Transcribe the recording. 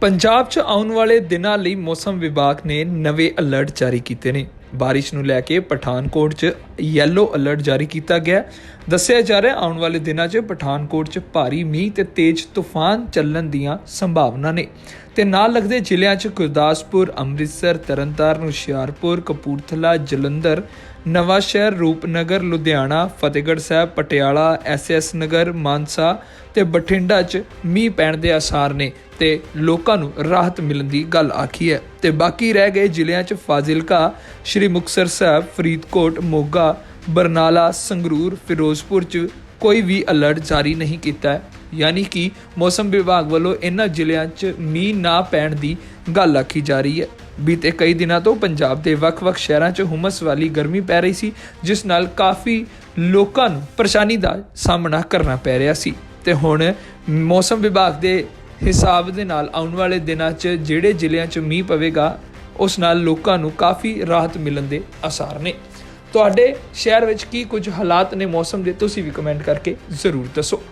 ਪੰਜਾਬ 'ਚ ਆਉਣ ਵਾਲੇ ਦਿਨਾਂ ਲਈ ਮੌਸਮ ਵਿਭਾਗ ਨੇ ਨਵੇਂ ਅਲਰਟ ਜਾਰੀ ਕੀਤੇ ਨੇ। ਬਾਰਿਸ਼ ਨੂੰ ਲੈ ਕੇ ਪਠਾਨਕੋਟ 'ਚ ਯੈਲੋ ਅਲਰਟ ਜਾਰੀ ਕੀਤਾ ਗਿਆ। ਦੱਸਿਆ ਜਾ ਰਿਹਾ, ਆਉਣ ਵਾਲੇ ਦਿਨਾਂ 'ਚ ਪਠਾਨਕੋਟ 'ਚ ਭਾਰੀ ਮੀਂਹ ਤੇ ਤੇਜ਼ ਤੂਫਾਨ ਚੱਲਣ ਦੀਆਂ ਸੰਭਾਵਨਾ ਨੇ। ਤੇ ਨਾਲ ਲੱਗਦੇ ਜ਼ਿਲ੍ਹਿਆਂ 'ਚ ਗੁਰਦਾਸਪੁਰ, ਅੰਮ੍ਰਿਤਸਰ, ਤਰਨਤਾਰਨ, ਹੁਸ਼ਿਆਰਪੁਰ, ਕਪੂਰਥਲਾ, ਜਲੰਧਰ ਨਵਾਂ ਸ਼ਹਿਰ ਰੂਪਨਗਰ, ਲੁਧਿਆਣਾ, ਫਤਿਹਗੜ੍ਹ ਸਾਹਿਬ, ਪਟਿਆਲਾ ਐਸਐਸ ਨਗਰ, ਮਾਨਸਾ ਤੇ ਬਠਿੰਡਾ 'ਚ ਮੀਂਹ ਪੈਣ ਦੇ ਆਸਾਰ ਨੇ ਤੇ ਲੋਕਾਂ ਨੂੰ ਰਾਹਤ ਮਿਲਣ ਦੀ ਗੱਲ ਆਖੀ ਹੈ। ਤੇ ਬਾਕੀ ਰਹਿ ਗਏ ਜ਼ਿਲ੍ਹਿਆਂ 'ਚ ਫਾਜ਼ਿਲਕਾ ਸ਼੍ਰੀ ਮੁਕਤਸਰ ਸਾਹਿਬ, ਫਰੀਦਕੋਟ, ਮੋਗਾ, ਬਰਨਾਲਾ, ਸੰਗਰੂਰ, ਫਿਰੋਜ਼ਪੁਰ 'ਚ ਕੋਈ ਵੀ ਅਲਰਟ ਜਾਰੀ ਨਹੀਂ ਕੀਤਾ। ਹੈ ਯਾਨੀ ਕਿ ਮੌਸਮ ਵਿਭਾਗ ਵੱਲੋਂ ਇਹਨਾਂ ਜ਼ਿਲ੍ਹਿਆਂ 'ਚ ਮੀਂਹ ਨਾ ਪੈਣ ਦੀ ਗੱਲ ਆਖੀ ਜਾ ਰਹੀ ਹੈ। ਬੀਤੇ ਕਈ ਦਿਨਾਂ ਤੋਂ ਪੰਜਾਬ ਦੇ ਵੱਖ-ਵੱਖ ਸ਼ਹਿਰਾਂ 'ਚ ਹੁਮਸ ਵਾਲੀ ਗਰਮੀ ਪੈ ਰਹੀ ਸੀ, ਜਿਸ ਨਾਲ ਕਾਫੀ ਲੋਕਾਂ ਨੂੰ ਪਰੇਸ਼ਾਨੀ ਦਾ ਸਾਹਮਣਾ ਕਰਨਾ ਪੈ ਰਿਹਾ ਸੀ। ਤੇ ਹੁਣ ਮੌਸਮ ਵਿਭਾਗ ਦੇ ਹਿਸਾਬ ਦੇ ਨਾਲ ਆਉਣ ਵਾਲੇ ਦਿਨਾਂ 'ਚ ਜਿਹੜੇ ਜ਼ਿਲ੍ਹਿਆਂ 'ਚ ਮੀਂਹ ਪਵੇਗਾ ਉਸ ਨਾਲ ਲੋਕਾਂ ਨੂੰ ਕਾਫੀ ਰਾਹਤ ਮਿਲਣ ਦੇ ਆਸਾਰ ਨੇ। ਤੁਹਾਡੇ ਸ਼ਹਿਰ ਵਿੱਚ ਕੀ ਕੁਝ ਹਾਲਾਤ ਨੇ ਮੌਸਮ ਦੇ ਤੁਸੀਂ ਵੀ ਕਮੈਂਟ ਕਰਕੇ ਜ਼ਰੂਰ ਦੱਸੋ।